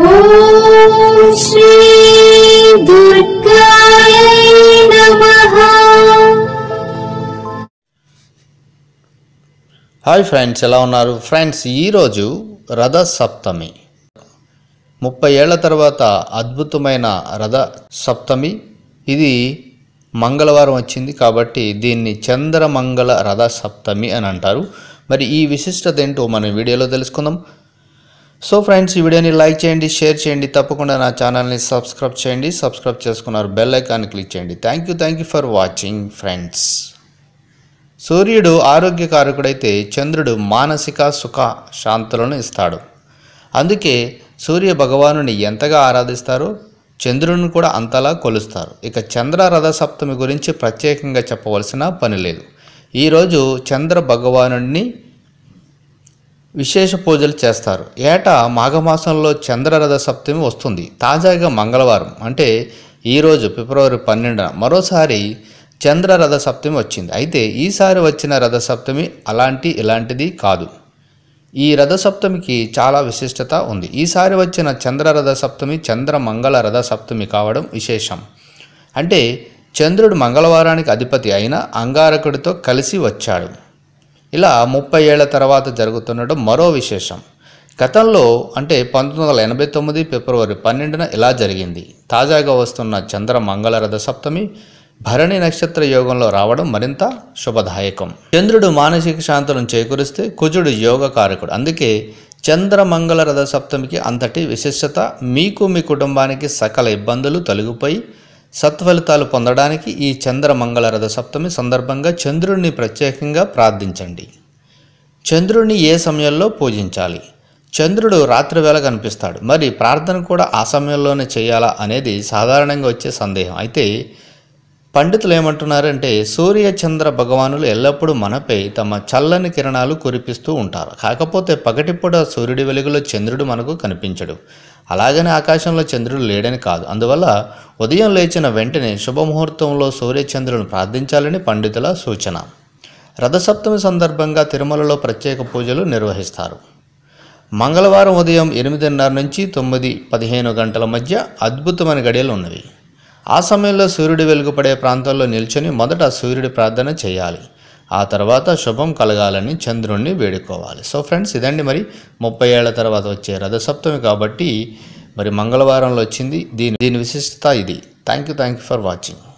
ॐ श्री दुर्गायै नमः hi friends ఎలా ఉన్నారు ఫ్రెండ్స్ ఈరోజు రథ సప్తమి ముప్పై ఏళ్ల తర్వాత అద్భుతమైన రథ సప్తమి ఇది మంగళవారం వచ్చింది కాబట్టి దీన్ని చంద్రమంగళ రథ సప్తమి అని అంటారు మరి ఈ విశిష్టత ఏంటో మన వీడియోలో తెలుసుకుందాం సో ఫ్రెండ్స్ ఈ వీడియోని లైక్ చేయండి షేర్ చేయండి తప్పకుండా నా ఛానల్ని సబ్స్క్రైబ్ చేయండి సబ్స్క్రైబ్ చేసుకున్నారు బెల్ ఐకాన్ క్లిక్ చేయండి. Thank you thank you for watching friends సూర్యుడు ఆరోగ్యకారకుడైతే చంద్రుడు మానసిక సుఖ శాంతులను ఇస్తాడు. అందుకే సూర్య భగవానుని ఎంతగా ఆరాధిస్తారో చంద్రుని కూడా అంతలా కొలుస్తారు. ఇక చంద్ర రథ సప్తమి గురించి ప్రత్యేకంగా చెప్పవలసిన పని లేదు. ఈరోజు చంద్ర భగవానుడిని విశేష పూజలు చేస్తారు. ఏటా మాఘమాసంలో చంద్రరథ సప్తమి వస్తుంది. తాజాగా మంగళవారం అంటే ఈరోజు ఫిబ్రవరి పన్నెండున మరోసారి చంద్రరథ సప్తమి వచ్చింది. అయితే ఈసారి వచ్చిన రథ సప్తమి అలాంటి ఇలాంటిది కాదు. ఈ రథ సప్తమికి చాలా విశిష్టత ఉంది. ఈసారి వచ్చిన చంద్రరథ సప్తమి చంద్రమంగళ రథ సప్తమి కావడం విశేషం. అంటే చంద్రుడు మంగళవారానికి అధిపతి అయిన అంగారకుడితో కలిసి వచ్చాడు. ఇలా ముప్పై ఏళ్ళ తర్వాత జరుగుతుండడం మరో విశేషం. గతంలో అంటే పంతొమ్మిది వందల ఎనభై తొమ్మిది ఫిబ్రవరి పన్నెండున ఇలా జరిగింది. తాజాగా వస్తున్న చంద్ర మంగళరథ సప్తమి భరణి నక్షత్ర యోగంలో రావడం మరింత శుభదాయకం. చంద్రుడు మానసిక శాంతులను చేకూరిస్తే కుజుడు యోగ కారకుడు. అందుకే చంద్రమంగళ రథ సప్తమికి అంతటి విశిష్టత మీకు మీ కుటుంబానికి సకల ఇబ్బందులు తొలగిపోయి సత్ఫలితాలు పొందడానికి ఈ చంద్రమంగళ రథ సప్తమి సందర్భంగా చంద్రుడిని ప్రత్యేకంగా ప్రార్థించండి. చంద్రుడిని ఏ సమయంలో పూజించాలి? చంద్రుడు రాత్రివేళ కనిపిస్తాడు. మరి ప్రార్థన కూడా ఆ సమయంలోనే చేయాలా అనేది సాధారణంగా వచ్చే సందేహం. అయితే పండితులు ఏమంటున్నారంటే సూర్య చంద్ర భగవానులు ఎల్లప్పుడూ మనపై తమ చల్లని కిరణాలు కురిపిస్తూ ఉంటారు. కాకపోతే పగటిపూట సూర్యుడి వెలుగులో చంద్రుడు మనకు కనిపించడు. అలాగని ఆకాశంలో చంద్రుడు లేడని కాదు. అందువల్ల ఉదయం లేచిన వెంటనే శుభముహూర్తంలో సూర్యచంద్రులను ప్రార్థించాలని పండితుల సూచన. రథసప్తమి సందర్భంగా తిరుమలలో ప్రత్యేక పూజలు నిర్వహిస్తారు. మంగళవారం ఉదయం ఎనిమిదిన్నర నుంచి తొమ్మిది పదిహేను గంటల మధ్య అద్భుతమైన గడియలు ఉన్నవి. ఆ సమయంలో సూర్యుడు వెలుగుపడే ప్రాంతంలో నిల్చొని మొదట సూర్యుడి ప్రార్థన చేయాలి. ఆ తర్వాత శుభం కలగాలని చంద్రుణ్ణి వేడుకోవాలి. సో ఫ్రెండ్స్ ఇదండి మరి ముప్పై ఏళ్ళ తర్వాత వచ్చే రథసప్తమి కాబట్టి మరి మంగళవారంలో వచ్చింది. దీని దీని విశిష్టత ఇది. Thank you thank you for watching